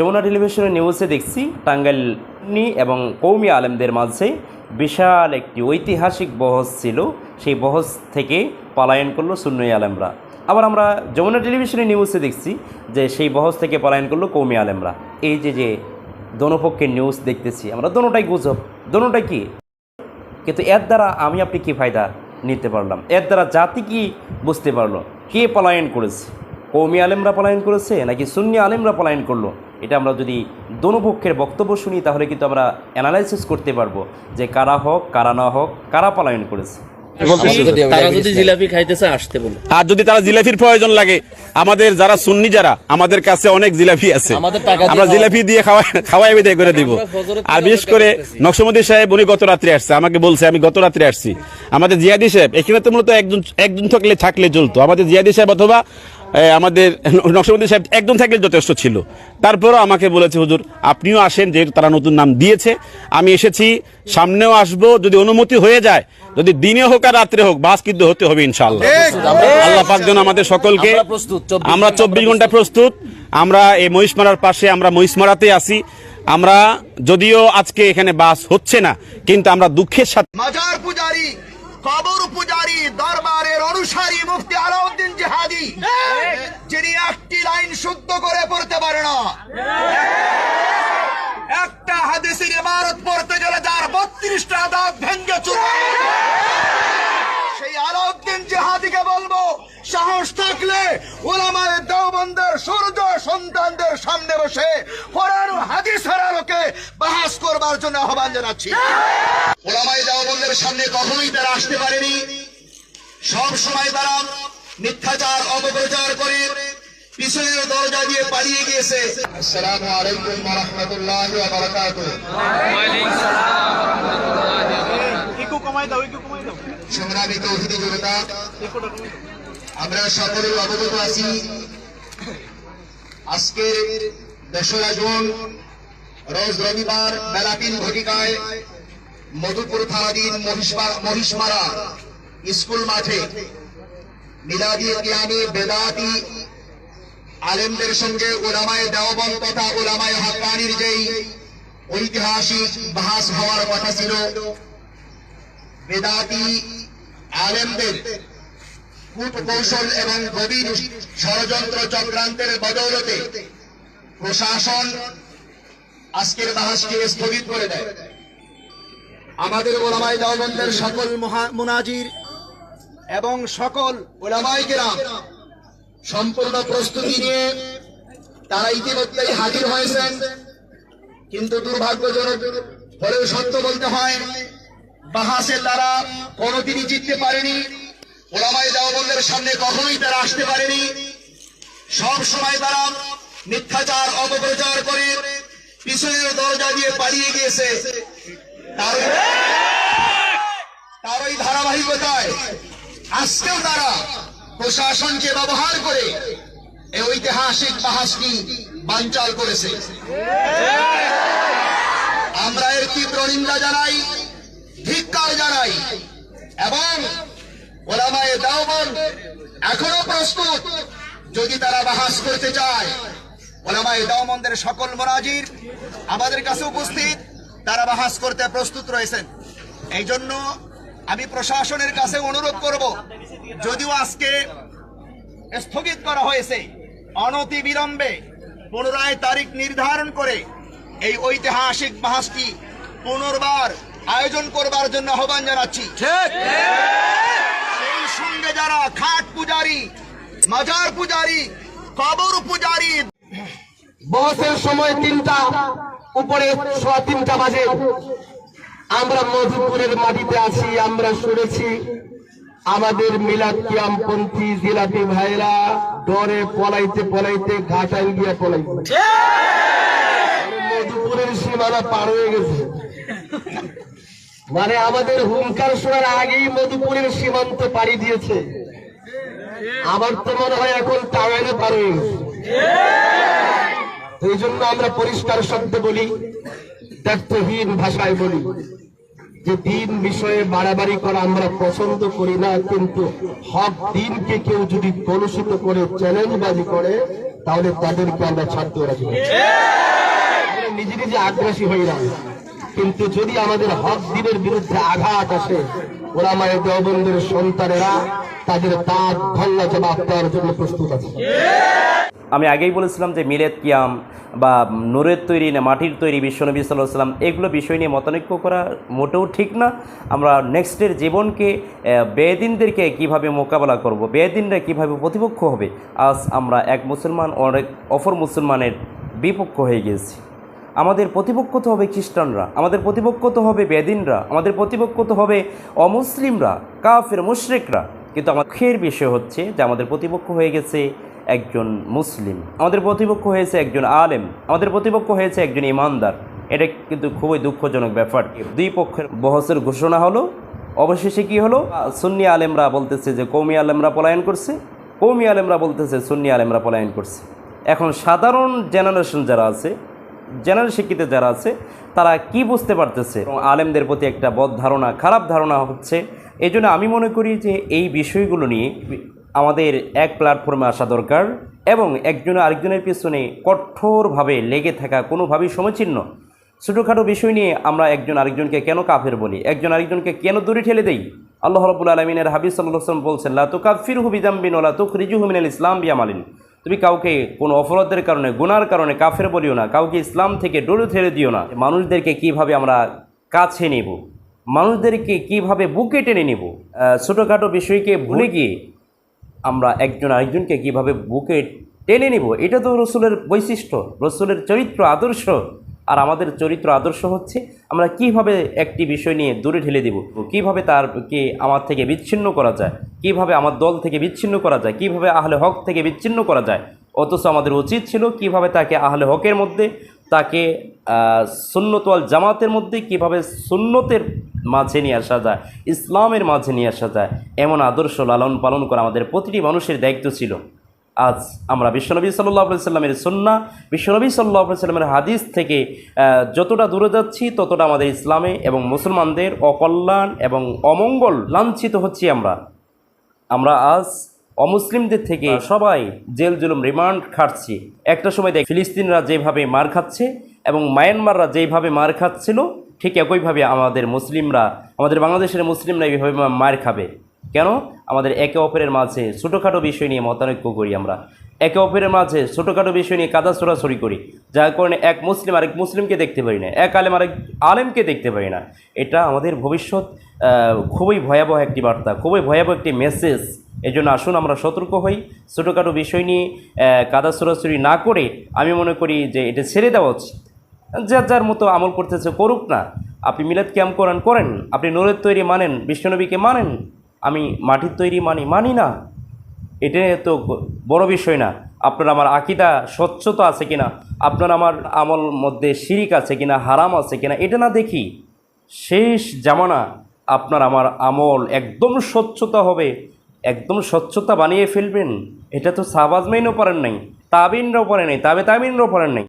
যমুনা টেলিভিশনের নিউজে দেখছি টাঙ্গাইলনি এবং কৌমি আলেমদের মাঝে বিশাল একটি ঐতিহাসিক বহস ছিল। সেই বহস থেকে পলায়ন করল সুন্নই আলেমরা। আবার আমরা যমুনা টেলিভিশনের নিউজে দেখছি যে সেই বহস থেকে পলায়ন করল কৌমি আলেমরা। এই যে যে দোনোপক্ষের নিউজ দেখতেছি, আমরা দোনোটাই গুজব। দোনোটাই কি? কিন্তু এর দ্বারা আমি আপনি কি ফায়দা নিতে পারলাম? এর দ্বারা জাতি কি বুঝতে পারল? কে পলায়ন করেছে? কৌমি আলেমরা পলায়ন করেছে নাকি সুন্নি আলেমরা পলায়ন করল? এটা আমরা যদি দোনো পক্ষের বক্তব্য শুনি তাহলে কিন্তু আমরা অ্যানালাইসিস করতে পারব যে কারা হোক কারা না হোক কারা পলায়ন করেছে। তারা যদি জিলাপি খাইতেছে আসতে বলো। আর যদি তারা জিলাপির প্রয়োজন লাগে আমাদের যারা সুন্নি যারা আমাদের কাছে অনেক জিলাপি আছে। আমরা জিলাপি দিয়ে খাওয়াই বিদায় করে দিব। আর বিশেষ করে। নকশমতি সাহেব উনি গত রাত্রে আসছে। আমাকে বলছে আমি গত রাত্রে আসছি। আমাদের জিয়াদি সাহেব এখানে তো মূলত একজন একজন থাকলে থাকলে চলতো। আমাদের জিয়াদি সাহেব অথবা আমাদের নকশবন্দি সাহেব একজন থাকলে যথেষ্ট ছিল। তারপরও আমাকে বলেছে হুজুর আপনিও আসেন যেহেতু তারা নতুন নাম দিয়েছে। আমি এসেছি সামনেও আসব যদি অনুমতি হয়ে যায় যদি দিনে হোক আর রাত্রে হোক বাস কিন্তু হতে হবে ইনশাল্লাহ আল্লাহ পাক যেন আমাদের সকলকে আমরা প্রস্তুত, আমরা চব্বিশ ঘণ্টা প্রস্তুত। আমরা এই মহিষমারার পাশে আমরা মহিষমারাতে আছি। আমরা যদিও আজকে এখানে বাস হচ্ছে না কিন্তু আমরা দুঃখের সাথে মাজার পূজারি কবর পূজারি দরবারের অনুসারী মুফতি আলাউদ্দিন জেহাদি, যিনি একটি লাইন শুদ্ধ করে পড়তে পারে না। একটা হাদিসের ইমারত পড়তে গেলে যার বত্রিশটা দাঁত ভেঙ্গে চুরা সেই আলাউদ্দিন জেহাদিকে বলব সাহস থাকলে ওলামায় দেওবন্দের সূর্য সন্তানদের সামনে বসে কোরআন ও হাদিসের আলোকে বাহাস করবার জন্য আহ্বান জানাচ্ছি। ওলামায় দেওবন্দের সামনে কখনোই তারা আসতে পারেনি। সব সময় তারা মিথ্যাচার অপপ্রচার করে পিছনের দরজা দিয়ে পালিয়ে গিয়েছে। আসসালামু আলাইকুম ওয়া রাহমাতুল্লাহি ওয়া বারাকাতুহু। সংগ্রামী তৌহিদি জনতা আমরা সকলেই অবগত আছি। আজকের দোসরা জুন, রোজ রবিবার বেলা তিন ঘটিকায় মধুপুর থানাধীন মহিষমা- মহিষমারা স্কুল মাঠে মিলাদি বেদাতি আলেমদের সঙ্গে ওলামায় দেওবন তথা ওলামায় হাক্কানির যেই ঐতিহাসিক বাহাস হওয়ার কথা ছিল, বেদাতি আলেমদের কূট কৌশল এবং গভীর ষড়যন্ত্র চক্রান্তের বদৌলতে প্রশাসন আজকের বাহাসকে স্থগিত করে দেয়। আমাদের ওলামাই দেওবন্দের সকল মুনাজির এবং সকল ওলামাই কেরাম সম্পূর্ণ প্রস্তুতি নিয়ে তারা ইতিমধ্যেই হাজির হয়েছেন। কিন্তু দুর্ভাগ্যজনক হলেও সত্য বলতে হয়, বাহাসের দ্বারা কোনোদিনই জিততে পারেনি। ওলামাই দেওবন্দের সামনে কখনোই তারা আসতে পারেনি। সব সময় তারা মিথ্যাচার, অপপ্রচার করে পিছনের দরজা দিয়ে পালিয়ে গিয়েছে। তার ওই ধারাবাহিকতায় আজকেও তারা প্রশাসনকে ব্যবহার করে এই ঐতিহাসিক বাহাসটি বানচাল করেছে। আমরা এর তীব্র নিন্দা জানাই, ধিক্কার জানাই এবং ওলামায়ে দাওবন এখনও প্রস্তুত যদি তারা বাহাস করতে চায়। ওলামায়ে দাওবন্দের সকল মোনাজির আমাদের কাছে উপস্থিত, তারা বাহাস করতে প্রস্তুত রয়েছেন। এই জন্য আমি প্রশাসনের কাছে অনুরোধ করব, যদিও আজকে স্থগিত করা হয়েছে অনতি বিলম্বে পুনরায় তারিখ নির্ধারণ করে এই ঐতিহাসিক বাহাসটি পুনর্বার আয়োজন করবার জন্য আহ্বান জানাচ্ছি। সেই সঙ্গে যারা খাট পূজারি মাজার পূজারি কবর পূজারি বহসের সময় তিনটা উপরে সোয়া তিনটা বাজে। আমরা মধুপুরের মাটিতে আছি আমরা শুনেছি। আমাদের মিলাদ কিয়ামপন্থী জিলাপি ভাইরা ডরে পলাইতে পলাইতে ঘাটাইল গিয়ে পলাইতে মধুপুরের সীমানা পার হয়ে গেছে। মানে আমাদের হুঙ্কার শোনার আগেই মধুপুরের সীমান্ত পাড়ি দিয়েছে। আমার তো মনে হয় এখন টাওয়ারে পার হয়ে এই জন্য আমরা পরিষ্কার শব্দে বলি তথ্যহীন ভাষায় বলি যে দিন বিষয়ে বাড়াবাড়ি করা আমরা পছন্দ করি না, কিন্তু হক দিনকে কেউ যদি কলুষিত করে, চ্যালেঞ্জবাজি করে, তাহলে তাদেরকে আমরা ছাড়তে নই। নিজে নিজে আগ্রাসী হই না। কিন্তু যদি আমাদের হক দিনের বিরুদ্ধে আঘাত আসে, ওলামায়ে দেওবন্দের সন্তানেরা তাদের দাঁত ভাঙ্গা জবাব দেওয়ার জন্য প্রস্তুত আছে। আমি আগেই বলেছিলাম যে মিলেদ কিয়াম বা নূরের তৈরি না মাটির তৈরি বিশ্বনবী সাল্লাহ সাল্লাম এগুলো বিষয় নিয়ে মতানৈক্য করা মোটেও ঠিক না। আমরা নেক্সটের জীবনকে বেদিনদেরকে কীভাবে মোকাবেলা করব, বেদিনরা কীভাবে প্রতিপক্ষ হবে, আজ আমরা এক মুসলমান, অনেক অপর মুসলমানের বিপক্ষ হয়ে গেছি আমাদের প্রতিপক্ষ তো হবে খ্রিস্টানরা, আমাদের প্রতিপক্ষ তো হবে বেদিনরা, আমাদের প্রতিপক্ষ তো হবে অমুসলিমরা, কাফের, মুশরিকরা। কিন্তু আমার খের বিষয় হচ্ছে যে আমাদের প্রতিপক্ষ হয়ে গেছে একজন মুসলিম, আমাদের প্রতিপক্ষ হয়েছে একজন আলেম, আমাদের প্রতিপক্ষ হয়েছে একজন ইমানদার। এটা কিন্তু খুবই দুঃখজনক ব্যাপার। দুই পক্ষের বহসের ঘোষণা হলো, অবশেষে কি হলো? সুন্নি আলেমরা বলতেছে যে কৌমি আলেমরা পলায়ন করছে, কৌমি আলেমরা বলতেছে সুন্নি আলেমরা পলায়ন করছে। এখন সাধারণ জেনারেশন যারা আছে জেনারেল শিক্ষিত যারা আছে, তারা কি বুঝতে পারতেছে? আলেমদের প্রতি একটা বদ ধারণা, খারাপ ধারণা হচ্ছে। এই আমি মনে করি যে এই বিষয়গুলো নিয়ে আমাদের এক প্ল্যাটফর্মে আসা দরকার এবং একজন আরেকজনের পিছনে কঠোরভাবে লেগে থাকা কোনোভাবেই সমচিহ্ন ছোটোখাটো বিষয় নিয়ে আমরা একজন আরেকজনকে কেন কাফের বলি? একজন আরেকজনকে কেন দূরে ঠেলে দেই? আল্লাহ রবুল আলমিনের হাবিজ সাল্লাম বলছেন, লা তো কাফির হুবিজাম্বিন ওলা তো রিজু হুমিনাল ইসলাম বিয়ামালিন। তুমি কাউকে কোনো অপরাধের কারণে, গুনার কারণে কাফের বলিও না, কাউকে ইসলাম থেকে ডোরে ঠেলে দিও না। মানুষদেরকে কীভাবে আমরা কাছে নেব? মানুষদেরকে কীভাবে বুকে টেনে নেব? ছোটোখাটো বিষয়কে ভুলে গিয়ে আমরা একজন আরেকজনকে কীভাবে বুকে টেনে নেব? এটা তো রসুলের বৈশিষ্ট্য, রসুলের চরিত্র, আদর্শ। আর আমাদের চরিত্র আদর্শ হচ্ছে, আমরা কীভাবে একটি বিষয় নিয়ে দূরে ঠেলে দেব? কীভাবে তারকে আমার থেকে বিচ্ছিন্ন করা যায়? কীভাবে আমার দল থেকে বিচ্ছিন্ন করা যায়? কীভাবে আহলে হক থেকে বিচ্ছিন্ন করা যায়? অথচ আমাদের উচিত ছিল কীভাবে তাকে আহলে হকের মধ্যে, তাকে সুন্নতওয়াল জামাতের মধ্যে কীভাবে সুন্নতের মাঝে নিয়ে আসা যায়, ইসলামের মাঝে নিয়ে আসা যায়, এমন আদর্শ লালন পালন করা আমাদের প্রতিটি মানুষের দায়িত্ব ছিল। আজ আমরা বিশ্বনবী সাল্লাহ সাল্লামের সন্না বিশ্বনবী সাল্লাহ সাল্লামের হাদিস থেকে যতটা দূরে যাচ্ছি, ততটা আমাদের ইসলামে এবং মুসলমানদের অকল্যাণ এবং অমঙ্গল লাঞ্ছিত হচ্ছি আমরা। আমরা আজ অমুসলিমদের থেকে সবাই জেল জুলুম রিমান্ড খাটছি। একটা সময় দেখ, ফিলিস্তিনরা যেভাবে মার খাচ্ছে এবং মায়ানমাররা যেভাবে মার খাচ্ছিল, ঠিক একইভাবে আমাদের মুসলিমরা, আমাদের বাংলাদেশের মুসলিমরা এইভাবে মার খাবে। কেন? আমাদের একে অপরের মাঝে ছোটোখাটো বিষয় নিয়ে মতানৈক্য করি আমরা। একে অপরের মাঝে ছোটোখাটো বিষয় নিয়ে কাদা ছোড়াছড়ি করি, যার কারণে এক মুসলিম আরেক মুসলিমকে দেখতে পারি না, এক আলেম আরেক আলেমকে দেখতে পারি না। এটা আমাদের ভবিষ্যৎ খুবই ভয়াবহ একটি বার্তা, খুবই ভয়াবহ একটি মেসেজ এই জন্য আসুন আমরা সতর্ক হই, ছোটোখাটো বিষয় নিয়ে কাদা ছোড়াছড়ি না করে আমি মনে করি যে এটা ছেড়ে দেওয়া উচিত। যার যার মতো আমল করতেছে, করুক না। আপনি মিলাদ ক্যাম্প করেন করেন। আপনি নোরের তৈরি মানেন, বিশ্বনবীকে মানেন। আমি মাটির তৈরি মানি মানি না। এটা তো বড় বিষয় না। আপনার আমার আকিদা স্বচ্ছতা আছে কিনা? আপনার আমার আমল মধ্যে শিরিক আছে কিনা, হারাম আছে কিনা, এটা না দেখি। শেষ জামানা আপনার আমার আমল একদম স্বচ্ছতা হবে, একদম স্বচ্ছতা বানিয়ে ফেলবেন। এটা তো সাবাজমাইনও পারেন নাই, তাবিনরাও পারেন নাই, তাবে তাবিনরাও পারেন নাই।